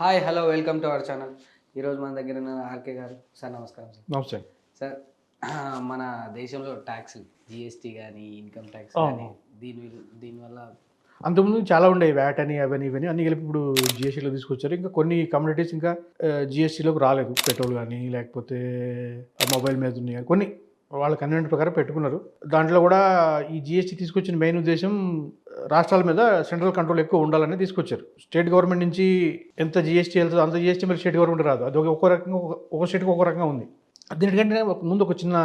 Hi hello welcome to our channel. ఈరోజు మన దగ్గర ఉన్న ఆర్కే గారు. సార్ నమస్కారం సార్. నమస్తే. సార్ మన దేశంలో ట్యాక్స్ జిఎస్టీ కానీ ఇన్కమ్ ట్యాక్స్. కానీ దీని విల్- దీనివల్ల అంతకుముందు చాలా ఉండేవి వ్యాట్ అని అవని ఇవని అన్ని కలిపి ఇప్పుడు జిఎస్టీలో తీసుకొచ్చారు. ఇంకా కొన్ని కమ్యూనిటీస్ ఇంకా జిఎస్టీలోకి రాలేదు. పెట్రోల్ కానీ లేకపోతే మొబైల్ మీద ఉన్నాయి కానీ కొన్ని వాళ్ళ కన్వీనియంట్ ప్రకారం పెట్టుకున్నారు. దాంట్లో కూడా ఈ జిఎస్టీ తీసుకొచ్చిన మెయిన్ ఉద్దేశం రాష్ట్రాల మీద సెంట్రల్ కంట్రోల్ ఎక్కువ ఉండాలని తీసుకొచ్చారు. స్టేట్ గవర్నమెంట్ నుంచి ఎంత జిఎస్టీ వెళ్తుందో అంత జిఎస్టీ మరి స్టేట్ గవర్నమెంట్ రాదు. అది ఒక రకంగా ఒక స్టేట్కి ఒక రకంగా ఉంది. దీనికంటే ఒక ముందు ఒక చిన్న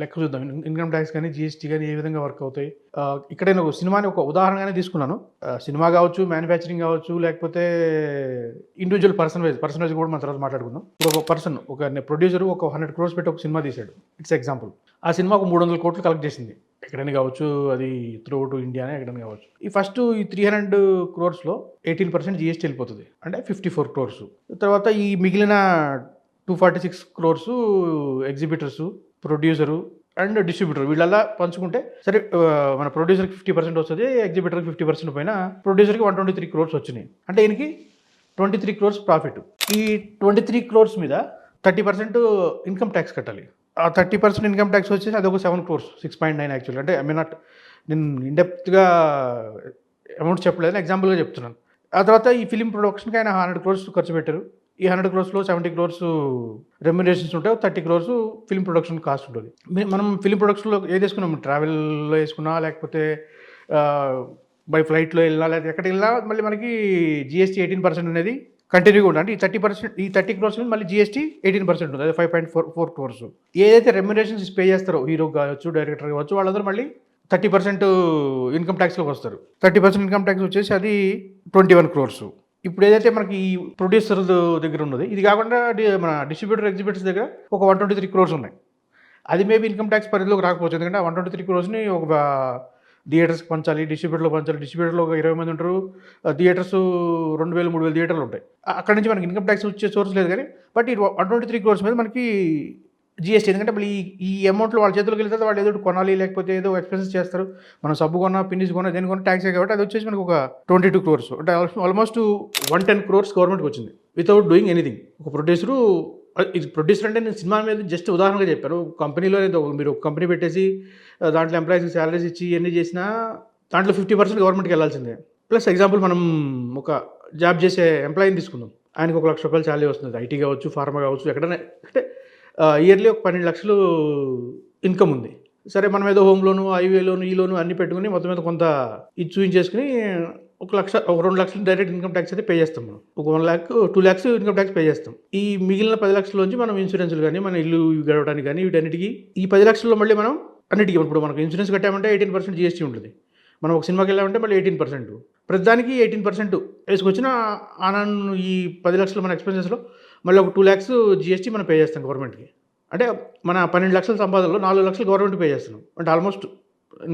లెక్క చూద్దాం. ఇన్కమ్ ట్యాక్స్ కానీ జిఎస్టీ కానీ ఏ విధంగా వర్క్ అవుతాయి? ఇక్కడ నేను ఒక సినిమాని ఒక ఉదాహరణగానే తీసుకున్నాను. సినిమా కావచ్చు మ్యానుఫ్యాక్చరింగ్ కావచ్చు లేకపోతే individual person wise person wise కూడా మన తర్వాత మాట్లాడుకుందాం. ఇప్పుడు ఒక పర్సన్ ఒక ప్రొడ్యూసర్ ఒక హండ్రెడ్ క్రోర్స్ పెట్టి ఒక సినిమా తీశాడు. ఇట్స్ ఎగ్జాంపుల్ ఆ సినిమా ఒక మూడు వందల కోట్లు కలెక్ట్ చేసింది. ఎక్కడైనా కావచ్చు అది త్రూ టు ఇండియానే ఎక్కడైనా కావచ్చు. ఈ ఫస్ట్ ఈ త్రీ హండ్రెడ్ క్రోర్స్లో ఎయిటీన్ పర్సెంట్ జిఎస్టీ వెళ్ళిపోతుంది. అంటే ఫిఫ్టీ ఫోర్ క్రోర్స్ తర్వాత ఈ మిగిలిన two forty six crores exhibitors producer and distributor వీళ్ళలా పంచుకుంటే సరే మన ప్రొడ్యూసర్కి ఫిఫ్టీ పర్సెంట్ వస్తుంది ఎగ్జిబిటర్కి ఫిఫ్టీ పర్సెంట్ పైన ప్రొడ్యూసర్కి వన్ ట్వంటీ త్రీ క్రోర్స్ వచ్చినాయి. అంటే ఈయనకి ట్వంటీ త్రీ క్రోర్స్ ప్రాఫిట్ ఈ ట్వంటీ త్రీ క్రోర్స్ మీద థర్టీ పర్సెంట్ ఇన్కమ్ ట్యాక్స్ కట్టాలి. ఆ థర్టీ పర్సెంట్ ఇన్కమ్ ట్యాక్స్ వచ్చేసి అది ఒక seven crores six point nine actual అంటే ఐ మీ నాట్ నేను ఇండెప్త్గా అమౌంట్ చెప్పలేదు ఎగ్జాంపుల్గా చెప్తున్నాను. ఆ తర్వాత ఈ ఫిలిం ప్రొడక్షన్కి ఆయన హండ్రెడ్ క్రోర్స్ ఖర్చు పెట్టారు. ఈ హండ్రెడ్ క్రోర్స్లో సెవెంటీ క్రోర్స్ రెమ్యునరేషన్స్ ఉంటాయి thirty crores film production cost ఉంటుంది. మనం ఫిల్మ్ ప్రొడక్షన్లో ఏది వేసుకున్నాం? ట్రావెల్లో వేసుకున్నా లేకపోతే బై ఫ్లైట్లో వెళ్ళినా లేకపోతే ఎక్కడికి వెళ్ళినా మళ్ళీ మనకి జిఎస్టీ ఎయిటీన్ పర్సెంట్ అనేది కంటిన్యూగా ఉంటుంది. అంటే ఈ థర్టీ పర్సెంట్ ఈ థర్టీ క్రోర్స్ మళ్ళీ జిఎస్టీ ఎయిటీన్ పర్సెంట్ ఉంటుంది. అదే five point four four crores. ఏదైతే రెమ్యునరేషన్స్ పే చేస్తారో హీరో కావచ్చు డైరెక్టర్ కావచ్చు వాళ్ళందరూ మళ్ళీ థర్టీ పర్సెంట్ ఇన్కమ్ ట్యాక్స్లోకి వస్తారు. థర్టీ పర్సెంట్ ఇన్కమ్ ట్యాక్స్ వచ్చేసి అది ట్వంటీ వన్ క్రోర్స్. ఇప్పుడు ఏదైతే మనకి ఈ ప్రొడ్యూసర్ దగ్గర ఉన్నది ఇది కాకుండా మన డిస్ట్రిబ్యూటర్ ఎగ్జిబిటర్స్ దగ్గర ఒక వన్ ట్వంటీ త్రీ క్రోర్స్ ఉన్నాయి. అది మేబీ ఇన్కమ్ ట్యాక్స్ పరిధిలోకి రాకపోవచ్చు. ఎందుకంటే వన్ ట్వంటీ త్రీ క్రోర్స్ని ఒక థియేటర్స్కి పంచాలి డిస్ట్రిబ్యూటర్లో పంచాలి. డిస్ట్రిబ్యూటర్లో ఒక ఇరవై మంది ఉంటారు. థియేటర్స్ రెండు వేలు మూడు వేలు థియేటర్లు ఉంటాయి. అక్కడ నుంచి మనకి ఇన్కమ్ ట్యాక్స్ వచ్చే సోర్స్ లేదు కానీ బట్ ఈ వన్ ట్వంటీ త్రీ క్రోర్స్ మీద మనకి జిఎస్టీ ఎందుకంటే మళ్ళీ ఈ ఈ అమౌంట్లో వాళ్ళ చేతులకు వెళ్తే వాళ్ళు ఏదో కొనాలి లేకపోతే ఏదో ఎక్స్పెన్సెస్ చేస్తారు. మనం సబ్బు కొన్నా పిన్నిస్ కొన్నా దేని కొన్నా ట్యాక్స్ కాబట్టి అది వచ్చేసి మనకు ఒక ట్వంటీ టూ క్రోర్స్ అంటే ఆల్మోస్ట్ వన్ టెన్ క్రోర్స్ గవర్నమెంట్కి వచ్చింది. వితౌట్ డూయింగ్ ఎనీథింగ్ ఒక ప్రొడ్యూసరు ఇది ప్రొడ్యూసర్ అంటే నేను సినిమా మీద జస్ట్ ఉదాహరణగా చెప్పాను. కంపెనీలో ఏదో మీరు ఒక కంపెనీ పెట్టేసి దాంట్లో ఎంప్లాయీస్కి శాలరీస్ ఇచ్చి ఎన్ని చేసినా దాంట్లో ఫిఫ్టీ పర్సెంట్ గవర్నమెంట్కి వెళ్ళాల్సిందే. ప్లస్ ఎగ్జాంపుల్ మనం ఒక జాబ్ చేసే ఎంప్లాయీని తీసుకుందాం. ఆయనకు ఒక లక్ష రూపాయలు శాలరీ వస్తుంది. ఐటీ కావచ్చు ఫార్మా కావచ్చు ఎక్కడైనా అంటే ఇయర్లీ ఒక పన్నెండు లక్షలు ఇన్కమ్ ఉంది. సరే మనం ఏదో హోమ్ లోను ఐవే లోను ఈ లోను అన్ని పెట్టుకుని మొత్తం మీద కొంత ఇది చూపించేసుకుని ఒక లక్ష ఒక రెండు లక్షలు డైరెక్ట్ ఇన్కమ్ ట్యాక్స్ అయితే పే చేస్తాం మనం. ఒక one lakh two lakhs income tax pay చేస్తాం. ఈ మిగిలిన పది లక్షల మనం ఇన్సూరెన్స్లు కానీ మన ఇల్లు గడవడానికి కానీ వీటన్నిటికీ ఈ పది లక్షల్లో మళ్ళీ మనం అన్నిటికీ ఇప్పుడు మనకు ఇన్సూరెన్స్ కట్టామంటే ఎయిటీన్ పర్సెంట్ జీఎస్టీ ఉంటుంది. మనం ఒక సినిమాకి వెళ్ళామంటే మళ్ళీ ఎయిటీన్ పర్సెంట్ ప్రతిదానికి ఎయిటీన్ పర్సెంట్ వేసుకొచ్చిన ఆనాన్ ఈ పది లక్షలు మన ఎక్స్పెన్సెస్లో మళ్ళీ ఒక టూ ల్యాక్స్ జిఎస్టీ మనం పే చేస్తాం గవర్నమెంట్కి అంటే మన పన్నెండు లక్షల సంపాదనలో నాలుగు లక్షలు గవర్నమెంట్ పే చేస్తున్నాం. అంటే almost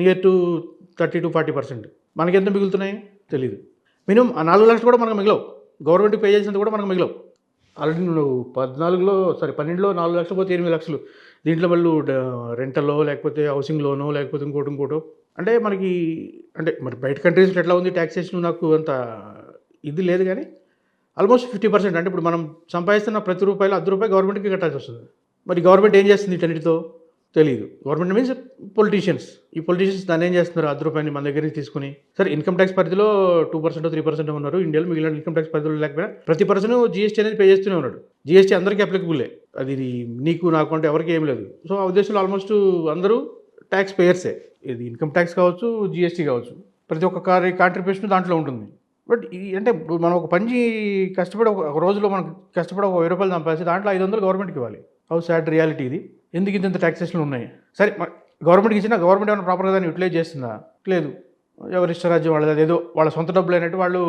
near to thirty to forty percent మనకి ఎంత మిగులుతున్నాయి? తెలియదు మినిమం ఆ నాలుగు లక్షలు కూడా మనకు మిగలవు. గవర్నమెంట్కి పే చేసినంత కూడా మనకు మిగలవు. ఆల్రెడీ నువ్వు పద్నాలుగులో సారీ పన్నెండులో నాలుగు లక్షలు పోతే ఎనిమిది లక్షలు. దీంట్లో వాళ్ళు రెంటలో లేకపోతే హౌసింగ్ లోనో లేకపోతే ఇంకోటి ఇంకోటో. అంటే మనకి అంటే మరి బయట కంట్రీస్లో ఎట్లా ఉంది? ట్యాక్సేషన్ నాకు అంత ఇది లేదు కానీ ఆల్మోస్ట్ ఫిఫ్టీ పర్సెంట్ అంటే ఇప్పుడు మనం సంపాదిస్తున్న ప్రతి రూపాయలు అర్ధ రూపాయి గవర్నమెంట్కి కట్టాల్సి వస్తుంది. మరి గవర్నమెంట్ ఏం చేస్తుంది వీటన్నిటితో తెలియదు గవర్నమెంట్ మీన్స్ పొలిటీషియన్స్ ఈ పొలిటీషియన్స్ దాన్ని ఏం చేస్తున్నారు? అర్ధ రూపాయని మన దగ్గర నుంచి తీసుకుని సరే ఇన్కమ్ ట్యాక్స్ పరిధిలో టూ పర్సెంట్ త్రీ పర్సెంట్ ఉన్నారు. ఇండియాలో మిగిలిన ఇన్కమ్ ట్యాక్స్ పరిధిలో లేకపోయినా ప్రతి పర్సన్ జీఎస్టీ అనేది పే చేస్తూనే ఉన్నాడు. జీఎస్టీ అందరికీ అప్లికబులే అది నీకు నాకు అంటే ఎవరికి ఏం లేదు. సో ఆ ఉద్దేశంలో ఆల్మోస్ట్ అందరూ ట్యాక్స్ పేయర్సే ఇది ఇన్కమ్ ట్యాక్స్ కావచ్చు జీఎస్టీ కావచ్చు. ప్రతి ఒక్క కార్ కాంట్రిబ్యూషన్ దాంట్లో ఉంటుంది. బట్ ఈ అంటే మనం ఒక పని కష్టపడి ఒక రోజులో మనం కష్టపడి ఒక వెయ్యి రూపాయలు సంపాదించి దాంట్లో ఐదు వందలు గవర్నమెంట్కి ఇవ్వాలి. హౌ సాడ్ రియాలిటీ ఇది. ఎందుకు ఇంత ఇంత ట్యాక్సేషన్లు ఉన్నాయి? సరే గవర్నమెంట్కి ఇచ్చినా గవర్నమెంట్ ఏమైనా ప్రాపర్గా దాన్ని యూటిలైజ్ చేస్తుందా? లేదు. ఎవరి ఇష్టరాజ్యం వాళ్ళది ఏదో వాళ్ళ సొంత డబ్బులు అయినట్టు వాళ్ళు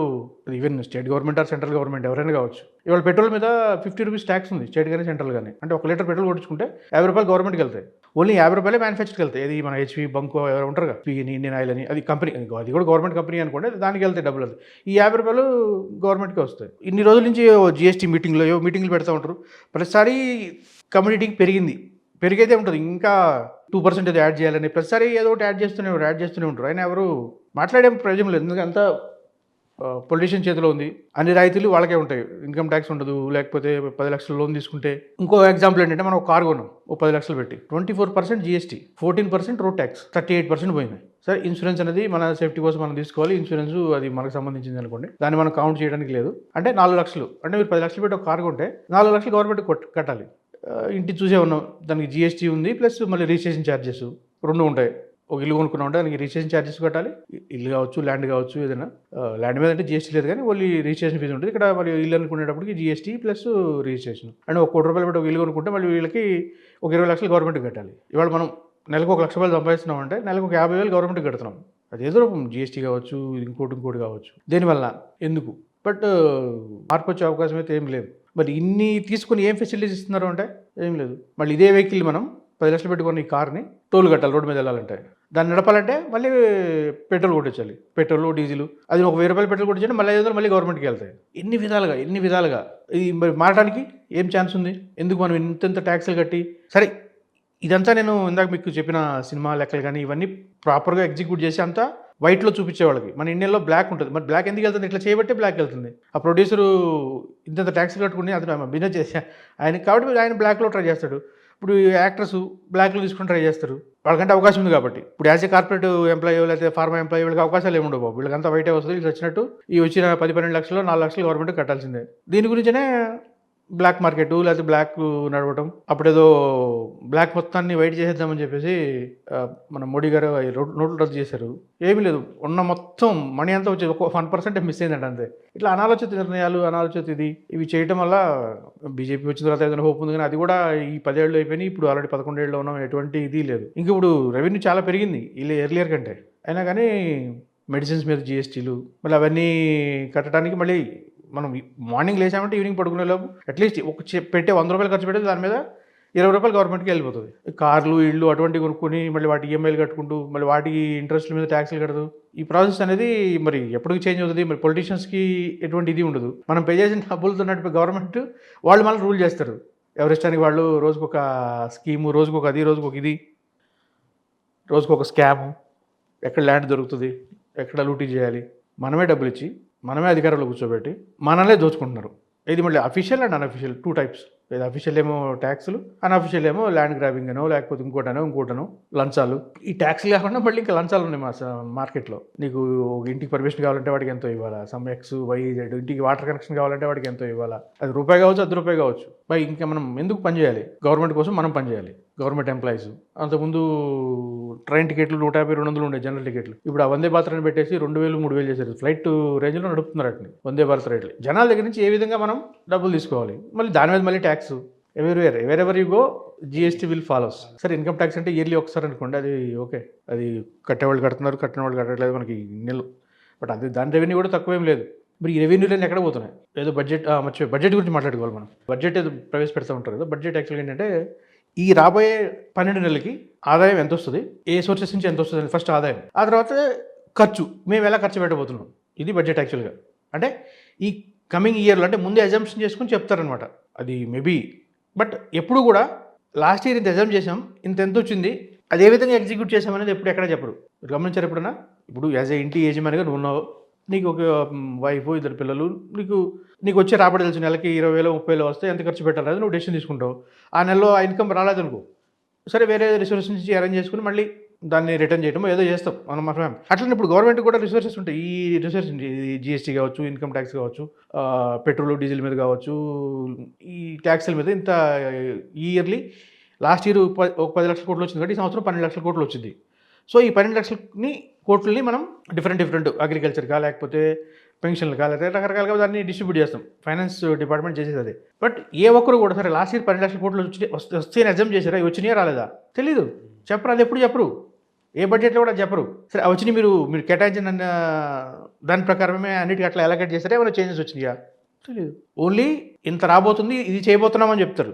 even state government or central government ఎవరైనా కావచ్చు. ఇవాళ పెట్రోల్ మీద ఫిఫ్టీ రూపీస్ ట్యాక్స్ ఉంది స్టేట్ కానీ సెంట్రల్ కానీ అంటే ఒక లీటర్ పెట్రోల్ కొట్టించుకుంటే యాభై రూపాయలు గవర్నమెంట్కి వెళ్తాయి. ఓన్లీ యాభై రూపాయలే మ్యానుఫ్యాక్చర్కి వెళ్తాయి. ఇది మన హెచ్పి బంకో ఎవరు ఉంటారు కదా పిఎన్ ఇండియన్ ఆయిల్ అని అది కంపెనీ అది కూడా గవర్నమెంట్ కంపెనీ అనుకోండి దానికి వెళ్తాయి డబ్బులు వెళ్తాయి ఈ యాభై రూపాయలు గవర్నమెంట్కి వస్తాయి. ఇన్ని రోజుల నుంచి జిఎస్టీ మీటింగ్లో ఏవో మీటింగ్లు పెడతా ఉంటారు. ప్రతిసారి కమ్యూనిటీకి పెరిగింది. పెరిగైతే ఉంటుంది. ఇంకా టూ పర్సెంట్ ఏదో యాడ్ చేయాలని ప్రతిసారి ఏదో ఒకటి యాడ్ చేస్తూనే ఉంటారు యాడ్ చేస్తూనే ఉంటారు. ఆయన ఎవరు మాట్లాడే ప్రయోజనం లేదు. ఎందుకంటే అంతా పొలిటీషియన్ చేతిలో ఉంది. అన్ని రాయితీలు వాళ్ళకే ఉంటాయి. ఇన్కమ్ ట్యాక్స్ ఉండదు. లేకపోతే పది లక్షల లోన్ తీసుకుంటే ఇంకో ఎగ్జాంపుల్ ఏంటంటే మనం ఒక కార్ కొన్నాం. ఓ పది లక్షలు పెట్టి. Twenty four percent GST fourteen percent road tax thirty eight percent పోయింది సరే ఇన్సూరెన్స్ అనేది మన సేఫ్టీ కోసం మనం తీసుకోవాలి. ఇన్సూరెన్స్ అది మనకు సంబంధించింది అనుకోండి. దాన్ని మనం కౌంట్ చేయడానికి లేదు. అంటే నాలుగు లక్షలు. అంటే మీరు పది లక్షలు పెట్టి ఒక కార్ కొంటే నాలుగు లక్షలు గవర్నమెంట్ కట్టాలి. ఇంటి చూసే ఉన్నాం. దానికి జిఎస్టీ ఉంది. ప్లస్ మళ్ళీ రిజిస్ట్రేషన్ ఛార్జెస్ రెండు ఉంటాయి. ఒక ఇల్లు కొనుక్కున్నా ఉంటే దానికి రిజిస్ట్రేషన్ ఛార్జెస్ కట్టాలి. ఇల్లు కావచ్చు ల్యాండ్ కావచ్చు ఏదైనా. ల్యాండ్ మీద అంటే జిఎస్టీ లేదు కానీ మళ్ళీ రిజిస్ట్రేషన్ ఫీజు ఉంటుంది. ఇక్కడ మరి ఇల్లు అనుకునేటప్పటికి జిఎస్టీ ప్లస్ రిజిస్ట్రేషన్ అండ్ ఒక కోటి రూపాయలు పెట్టి ఒక ఇల్లు కొనుక్కుంటే మళ్ళీ వీళ్ళకి ఒక ఇరవై లక్షలు గవర్నమెంట్ కట్టాలి. ఇవాళ మనం నెలకు ఒక లక్ష రూపాయలు సంపాదిస్తున్నాం అంటే నెలకు ఒక యాభై వేలు గవర్నమెంట్ కడుతున్నాం. అది ఏదో రూపం జిఎస్టీ కావచ్చు ఇంకోటి ఇంకోటి కావచ్చు. దీనివల్ల? ఎందుకు? బట్ మార్పు వచ్చే అవకాశం అయితే ఏం లేదు. మరి ఇన్ని తీసుకుని ఏం ఫెసిలిటీస్ ఇస్తున్నారు అంటే ఏం లేదు. మళ్ళీ ఇదే వెహికల్ మనం పది లక్షలు పెట్టుకుని ఈ కార్ని టోల్ కట్టాలి రోడ్డు మీద వెళ్ళాలంటే. దాన్ని నడపాలంటే మళ్ళీ పెట్రోల్ కొట్టించాలి. Petrol diesel. అది ఒక వెయ్యి రూపాయలు పెట్రోల్ కొట్టించండి మళ్ళీ ఐదు వందలు మళ్ళీ గవర్నమెంట్కి వెళ్తాయి. ఎన్ని విధాలుగా ఎన్ని విధాలుగా? ఇది మరి మారడానికి ఏం ఛాన్స్ ఉంది? ఎందుకు మనం ఇంత ట్యాక్స్లు కట్టి? సరే ఇదంతా నేను ఇందాక మీకు చెప్పిన సినిమా లెక్కలు కానీ ఇవన్నీ ప్రాపర్గా ఎగ్జిక్యూట్ చేసి అంతా వైట్లో చూపించే వాళ్ళకి. మన ఇండియాలో బ్లాక్ ఉంటుంది. మరి బ్లాక్ ఎందుకు వెళ్తుంది? ఇట్లా చేయబట్టే బ్లాక్ వెళ్తుంది. ఆ ప్రొడ్యూసరు ఇంతంత ట్యాక్స్ కట్టుకుని అతను బిజినెస్ చేసా ఆయన కాబట్టి ఆయన బ్లాక్లో ట్రై చేస్తాడు. ఇప్పుడు యాక్టర్స్ బ్లాక్లో తీసుకుని ట్రై చేస్తారు. వాళ్ళకంటే అవకాశం ఉంది కాబట్టి. ఇప్పుడు యాజ్ ఏ కార్పొరేట్ ఎంప్లాయీ లేకపోతే ఫార్మా ఎంప్లాయీ వీళ్ళకి అవకాశాలు ఏముండవు బాబు. వీళ్ళకంతా బయటే వస్తుంది వీళ్ళు వచ్చినట్టు ఈ వచ్చిన పది పన్నెండు లక్షలు నాలుగు లక్షలు గవర్నమెంట్ కట్టాల్సిందే. దీని గురించినే బ్లాక్ మార్కెట్ లేకపోతే బ్లాక్ నడవటం. అప్పుడేదో బ్లాక్ మొత్తాన్ని వైట్ చేసేద్దామని చెప్పేసి మన మోడీ గారు నోట్లు రద్దు చేశారు. ఏమీ లేదు. ఉన్న మొత్తం మనీ అంతా వచ్చేది ఒక వన్ పర్సెంట్ మిస్ అయిందంట అంతే. ఇట్లా అనాలోచిత నిర్ణయాలు అనాలోచిత ఇది ఇవి చేయటం వల్ల బీజేపీ వచ్చిన తర్వాత ఏదైనా హోప్ ఉంది కానీ అది కూడా ఈ పదేళ్ళు అయిపోయినాయి. ఇప్పుడు ఆల్రెడీ పదకొండేళ్ళు ఉన్నాం ఎటువంటి ఇది లేదు. ఇంక ఇప్పుడు రెవెన్యూ చాలా పెరిగింది ఇలా ఎర్లియర్ కంటే. అయినా కానీ మెడిసిన్స్ మీద జిఎస్టీలు మళ్ళీ అవన్నీ కట్టడానికి మళ్ళీ మనం మార్నింగ్ లేచామంటే ఈవినింగ్ పడుకునే లోపు అట్లీస్ట్ ఒక చె- పెట్టే వంద రూపాయలు ఖర్చు పెడితే దాని మీద ఇరవై రూపాయలు గవర్నమెంట్కి వెళ్ళిపోతుంది. కార్లు ఇళ్ళు అటువంటివి కొనుక్కొని మళ్ళీ వాటి ఈఎంఐలు కట్టుకుంటూ మళ్ళీ వాటికి ఇంట్రెస్ట్ల మీద ట్యాక్స్లు కడదు ఈ ప్రాసెస్ అనేది మరి ఎప్పటికి చేంజ్ అవుతుంది మరి పొలిటీషియన్స్కి ఎటువంటి ఇది ఉండదు. మనం పే చేసిన డబ్బులతో నడిపే గవర్నమెంట్ వాళ్ళు మళ్ళీ రూల్ చేస్తారు. ఎవరిష్టానికి వాళ్ళు రోజుకొక స్కీము రోజుకొక అది రోజుకొక ఇది రోజుకొక స్కాము ఎక్కడ ల్యాండ్ దొరుకుతుంది ఎక్కడ లూటీ చేయాలి మనమే డబ్బులు ఇచ్చి మనమే అధికారంలో కూర్చోబెట్టి మనలే దోచుకుంటున్నారు. ఇది మళ్ళీ official and unofficial two types లేదా అఫీషియల్ ఏమో ట్యాక్స్లు అన్అఫీషియల్ ఏమో ల్యాండ్ గ్రాబింగ్ అనో లేకపోతే ఇంకోటనో ఇంకోటనో లంచాలు. ఈ ట్యాక్స్లు కాకుండా మళ్ళీ ఇంకా లంచాలు ఉన్నాయి మా స- మార్కెట్లో నీకు ఇంటికి పర్మిషన్ కావాలంటే వాడికి ఎంతో ఇవ్వాలా? సమ్ ఎక్స్ వై జెడ్ ఇంటికి వాటర్ కనెక్షన్ కావాలంటే వాడికి ఎంతో ఇవ్వాలా? అది రూపాయి కావచ్చు అది రూపాయి కావచ్చు. బై ఇంకా మనం ఎందుకు పనిచేయాలి గవర్నమెంట్ కోసం మనం పనిచేయాలి గవర్నమెంట్ ఎంప్లాయీస్ అంతకుముందు ట్రైన్ టికెట్లు నూట యాభై రెండు వందలు ఉండే జనరల్ టికెట్లు ఇప్పుడు ఆ వందే భారత్ పెట్టేసి రెండు వేలు మూడు వేలు చేశారు. ఫ్లైట్ రేంజ్లో నడుపుతున్నారు అట్ని వందే భారత్ రేట్లు జనాల దగ్గర నుంచి ఏ విధంగా మనం డబ్బులు తీసుకోవాలి? మళ్ళీ దాని మీద మళ్ళీ tax everywhere wherever you go GST will follows సరే ఇన్కమ్ ట్యాక్స్ అంటే ఇయర్లీ ఒకసారి అనుకోండి అది ఓకే అది కట్టేవాళ్ళు కడుతున్నారు కట్టిన వాళ్ళు కట్టట్లేదు మనకి నెలలు బట్ అది దాని రెవెన్యూ కూడా తక్కువేం లేదు. మరి ఈ రెవెన్యూలన్నీ ఎక్కడ పోతున్నాయి? ఏదో బడ్జెట్ మంచి బడ్జెట్ గురించి మాట్లాడుకోవాలి మనం. బడ్జెట్ ఏదో ప్రవేశపెడతా ఉంటారు కదా బడ్జెట్ యాక్చువల్గా ఏంటంటే ఈ రాబోయే పన్నెండు నెలలకి ఆదాయం ఎంత వస్తుంది? ఏ సోర్సెస్ నుంచి ఎంత వస్తుంది? ఫస్ట్ ఆదాయం. ఆ తర్వాత ఖర్చు. మేము ఎలా ఖర్చు పెట్టబోతున్నాం? ఇది బడ్జెట్ యాక్చువల్గా అంటే ఈ కమింగ్ ఇయర్లో అంటే ముందే అజంప్షన్ చేసుకుని చెప్తారనమాట అది మేబీ బట్ ఎప్పుడు కూడా లాస్ట్ ఇయర్ ఇంత అజంప్ చేసాం ఇంత ఎంత వచ్చింది అది ఏ విధంగా ఎగ్జిక్యూట్ చేసామనేది ఎప్పుడు ఎక్కడ చెప్పరు. గమనించారు ఎప్పుడన్నా? ఇప్పుడు యాజ్ ఏ ఇంటి యజమానిగా నువ్వు ఉన్నావు నీకు ఒక వైఫ్ ఇద్దరు పిల్లలు నీకు నీకు వచ్చే రాబడి తెలుసు నెలకి ఇరవై వేలు ముప్పై వేలు వస్తే ఎంత ఖర్చు పెట్టాలి అది నువ్వు డెసిషన్ తీసుకుంటావు. ఆ నెలలో ఆ ఇన్కమ్ రాలేదనుకో సరే వేరే రిసోర్స్ నుంచి అరేంజ్ చేసుకుని మళ్ళీ దాన్ని రిటర్న్ చేయడం ఏదో చేస్తాం మనం మనం అట్లనే ఇప్పుడు గవర్నమెంట్ కూడా రిసోర్సెస్ ఉంటాయి. ఈ రిసోర్సెస్ జిఎస్టీ కావచ్చు ఇన్కమ్ ట్యాక్స్ కావచ్చు పెట్రోల్ డీజిల్ మీద కావచ్చు ఈ ట్యాక్స్ల మీద ఇంత ఇయర్లీ లాస్ట్ ఇయర్ ఒక పది లక్షల కోట్లు వచ్చింది కాబట్టి ఈ సంవత్సరం పన్నెండు లక్షల కోట్లు వచ్చింది. సో ఈ పన్నెండు లక్షలని కోట్లని మనం డిఫరెంట్ డిఫరెంట్ అగ్రికల్చర్గా లేకపోతే పెన్షన్లుగా లేకపోతే రకరకాలుగా దాన్ని డిస్ట్రిబ్యూట్ చేస్తాం. ఫైనాన్స్ డిపార్ట్మెంట్ చేసేది అది. బట్ ఏ ఒక్కరు కూడా సరే లాస్ట్ ఇయర్ పన్నెండు లక్షల కోట్లు వచ్చి వస్తే వస్తే ఎగ్జామ్ చేశారా? వచ్చినాయో వచ్చినాయా రాలేదా? తెలీదు. చెప్పరు అది ఎప్పుడు చెప్పరు. ఏ బడ్జెట్లో కూడా చెప్పరు. సరే వచ్చినాయి మీరు మీరు కేటాయించిన దాని ప్రకారమే అన్నిటికీ అట్లా ఎలాగేట్ చేస్తారా? ఏమైనా చేంజెస్ వచ్చినాయా? తెలియదు ఓన్లీ ఇంత రాబోతుంది ఇది చేయబోతున్నామని చెప్తారు.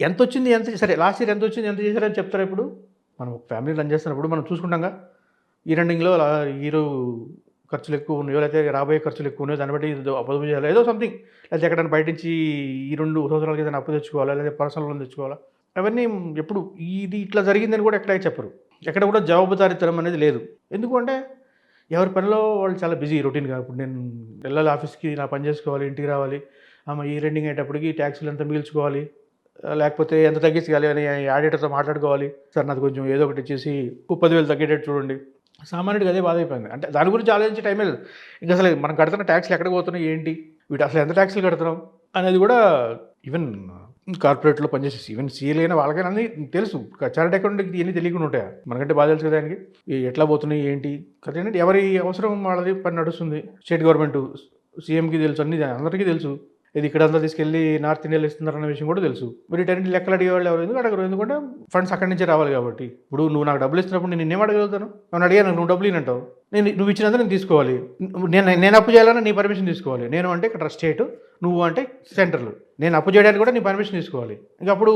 ఎంత వచ్చింది ఎంత సరే లాస్ట్ ఇయర్ ఎంత వచ్చింది ఎంత చేశారని చెప్తారు ఇప్పుడు? మనం ఒక ఫ్యామిలీ రన్ చేస్తున్నప్పుడు మనం చూసుకుంటాంగా. ఈ రెండింగ్లో హీరో ఖర్చులు ఎక్కువ ఉన్నాయో లేకపోతే రాబోయే ఖర్చులు ఎక్కువ ఉన్నాయో దాన్ని బట్టి పొదుపు చేయాలి? ఏదో సంథింగ్ లేకపోతే ఎక్కడైనా బయట నుంచి ఈ రెండు సంవత్సరాలకి ఏదైనా అప్పు తెచ్చుకోవాలా? లేదా పర్సనల్ లోన్ తెచ్చుకోవాలా? అవన్నీ ఎప్పుడు ఇది ఇట్లా జరిగిందని కూడా ఎక్కడ చెప్పరు. ఎక్కడ కూడా జవాబుదారీతనం అనేది లేదు. ఎందుకంటే ఎవరి పనిలో వాళ్ళు చాలా బిజీ రొటీన్గా ఇప్పుడు నేను వెళ్ళాలి ఆఫీస్కి నా పని చేసుకోవాలి ఇంటికి రావాలి. ఆమె ఈ రెండింగ్ అయ్యేటప్పటికి ట్యాక్సీలు ఎంత మిగిల్చుకోవాలి. లేకపోతే ఎంత తగ్గించగాలి అని ఆడిటర్తో మాట్లాడుకోవాలి. సార్ నాది కొంచెం ఏదో ఒకటి ఇచ్చేసి పదివేలు తగ్గేటట్టు చూడండి. సామాన్యుడికి అదే బాధ అయిపోయింది. అంటే దాని గురించి ఆలోచించే టైమే లేదు. ఇంకా అసలు మనం కడుతున్న ట్యాక్స్లు ఎక్కడికి పోతున్నాయి ఏంటి? వీటి అసలు ఎంత ట్యాక్స్లు కడుతున్నాం? అనేది కూడా ఈవెన్ కార్పొరేట్లో పనిచేసేసి ఈవెన్ సీఎల్ అయినా వాళ్ళకైనా అన్నీ తెలుసు. చార్ట్ అకౌంట్కి ఇవన్నీ తెలియకుండా ఉంటాయా? మనకంటే బాగా తెలుసు కదా దానికి ఎట్లా పోతున్నాయి ఏంటి? కదా ఏంటంటే ఎవరి అవసరం వాళ్ళది పని నడుస్తుంది. స్టేట్ గవర్నమెంట్ సీఎంకి తెలుసు అన్ని అందరికీ తెలుసు. ఇది ఇక్కడ అంతా తీసుకెళ్ళి నార్త్ ఇండియాలో ఇస్తున్నారన్న విషయం కూడా తెలుసు. మరి టెన్ లెక్కలు అడిగేవాళ్ళు ఎవరు? ఎందుకు అడగరు? ఎందుకంటే ఫండ్స్ అక్కడి నుంచే రావాలి కాబట్టి. ఇప్పుడు నువ్వు నాకు డబ్బులు ఇస్తున్నప్పుడు నేను నిన్నేం అడగలుగుతాను నన్ను అడిగాను నువ్వు డబ్బులు ఇనంటావు నేను నువ్వు ఇచ్చినంత నేను తీసుకోవాలి. నేను నేను అప్పు చేయాలన్నా నీ పర్మిషన్ తీసుకోవాలి. నేను అంటే ఇక్కడ స్టేట్ నువ్వు అంటే సెంటర్లు నేను అప్పు చేయడానికి కూడా నీ పర్మిషన్ తీసుకోవాలి. ఇంక అప్పుడు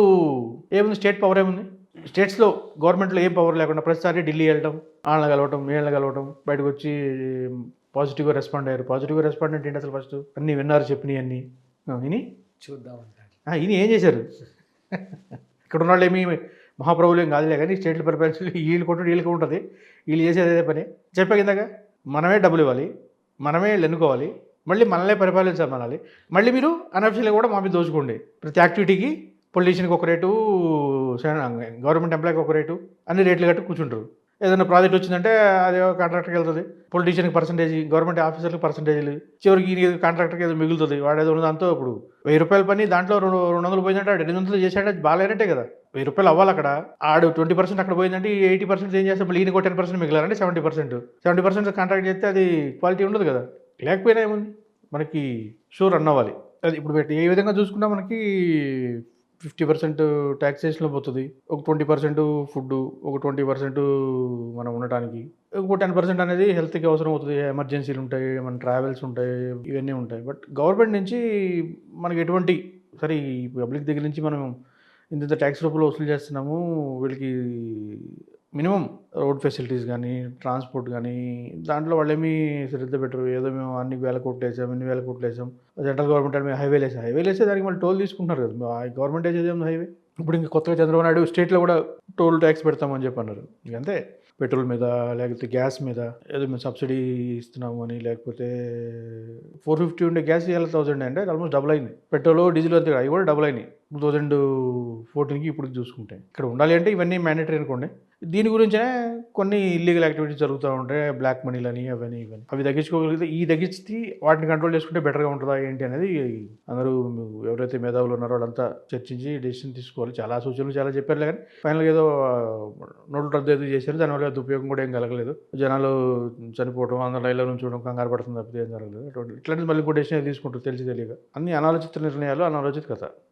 ఏముంది? స్టేట్ పవర్ ఏముంది? స్టేట్స్లో గవర్నమెంట్లో ఏం పవర్ లేకుండా ప్రతిసారి ఢిల్లీ వెళ్ళటం వాళ్ళని కలవటం వీళ్ళని కలవటం బయటకు వచ్చి పాజిటివ్గా రెస్పాండ్ అయ్యారు. పాజిటివ్గా రెస్పాండ్ అంటే ఏంటి అసలు ఫస్ట్ అన్నీ విన్నారు చెప్పినాయి అన్నీ. విని చూద్దాం ఈయన ఏం చేశారు? ఇక్కడ ఉన్న వాళ్ళు ఏమి మహాప్రభులేం కాదులే కానీ స్టేట్లు పరిపాలించి వీళ్ళు కొట్టు వీళ్ళకి ఉంటుంది. వీళ్ళు చేసేది అదే పని. చెప్పా కిందక మనమే డబ్బులు ఇవ్వాలి మనమే ఎన్నుకోవాలి మళ్ళీ మనలే పరిపాలించమనాలి మళ్ళీ మీరు అనఫిషియల్గా కూడా మా మీద దోచుకోండి. ప్రతి యాక్టివిటీకి పొలిటీషియన్కి ఒక రేటు గవర్నమెంట్ ఎంప్లాయ్కి ఒక రేటు అన్ని రేట్లు కట్టి కూర్చుంటారు. ఏదైనా ప్రాజెక్ట్ వచ్చిందంటే అది కాంట్రాక్టర్కి వెళ్తుంది. పొలిటీషియన్కి పర్సంటేజ్ గవర్నమెంట్ ఆఫీసర్కి పర్సంటేజ్లు చివరికి ఈ కాంట్రాక్టర్కి ఏదో మిగులుతుంది. వాడు ఏదో దాంతో ఇప్పుడు వెయ్యి రూపాయల పని దాంట్లో రెండు రెండు వందలు పోయిందంటే ఆడు ఎనిమిది వందలు చేసాడే బాగాలేనట్టే కదా. వెయ్యి రూపాయలు అవ్వాలి అక్కడ. ఆడు ట్వంటీ పర్సెంట్ అక్కడ పోయిందంటే ఎయిటీ పర్సెంట్ ఏం చేస్తే మళ్ళీ ఈయనకు ten percent మిగిలారంటే seventy percent seventy percent contract చేస్తే అది క్వాలిటీ ఉండదు కదా. లేకపోయినా ఏముంది? మనకి షూర్ రన్ అవ్వాలి. అది ఇప్పుడు పెట్టి ఏ విధంగా చూసుకున్నా మనకి ఫిఫ్టీ పర్సెంట్ ట్యాక్సేషన్లో పోతుంది. ఒక ట్వంటీ పర్సెంట్ ఫుడ్ ఒక ట్వంటీ పర్సెంట్ మనం ఉండటానికి. ఒక టెన్ పర్సెంట్ అనేది హెల్త్కి అవసరం అవుతుంది. ఎమర్జెన్సీలు ఉంటాయి మన ట్రావెల్స్ ఉంటాయి ఇవన్నీ ఉంటాయి. బట్ గవర్నమెంట్ నుంచి మనకి ఎటువంటి సరే ఈ పబ్లిక్ దగ్గర నుంచి మనం ఇంత ట్యాక్స్ రూపంలో వసూలు చేస్తున్నాము వీళ్ళకి మినిమం రోడ్ ఫెసిలిటీస్ కానీ ట్రాన్స్పోర్ట్ కానీ దాంట్లో వాళ్ళు ఏమీ శ్రద్ధ పెట్టరు. ఏదో మేము అన్ని వేల కోట్లు వేసాం ఎన్ని వేల కోట్లు వేసాం. సెంట్రల్ గవర్నమెంట్ అంటే మేము హైవేలు వేసాం. హైవేలు వేస్తే దానికి మళ్ళీ టోల్ తీసుకుంటున్నారు కదా. ఆ గవర్నమెంట్ వేసేది ఏముంది హైవే? ఇప్పుడు ఇంకా కొత్తగా చంద్రబాబు నాయుడు స్టేట్లో కూడా టోల్ ట్యాక్స్ పెడతామని చెప్పి అన్నారు ఇంక అంతే. పెట్రోల్ మీద లేకపోతే గ్యాస్ మీద ఏదో మేము సబ్సిడీ ఇస్తున్నాము అని లేకపోతే ఫోర్ ఫిఫ్టీ ఉండే గ్యాస్ ఇవాళ థౌసండ్ అంటే ఆల్మోస్ట్ డబుల్ అయింది. పెట్రోల్ డీజిల్ అంతే అవి కూడా డబుల్ అయినాయి. టూ థౌజండ్ ఫోర్టీన్కి ఇప్పుడు చూసుకుంటే. ఇక్కడ ఉండాలి అంటే ఇవన్నీ మ్యాండేటరీ అనుకోండి. దీని గురించే కొన్ని ఇల్లీగల్ యాక్టివిటీస్ జరుగుతూ ఉంటాయి. బ్లాక్ మనీలని అవన్నీ ఇవన్నీ అవి తగ్గించుకోగలిగితే ఈ తగ్గించి వాటిని కంట్రోల్ చేసుకుంటే బెటర్గా ఉంటుందా ఏంటి అనేది అందరూ ఎవరైతే మేధావులు ఉన్నారో వాళ్ళంతా చర్చించి డెసిషన్ తీసుకోవాలి. చాలా సూచనలు చాలా చెప్పారు కానీ ఫైనల్గా ఏదో నోట్లు రద్దు ఏదో చేశారు. దానివల్ల ఉపయోగం కూడా ఏం కలగలేదు. జనాలు చనిపోవడం అందరూ లైన్లో ఉండడం కంగారు పడుతుంది తప్పితే ఏం జరగలేదు. అటువంటి ఇట్లాంటి మళ్ళీ ఇంకో డెసిషన్ తీసుకుంటారు. తెలిసి తెలియక. అన్ని అనాలోచిత నిర్ణయాలు అనాలోచిత కథ.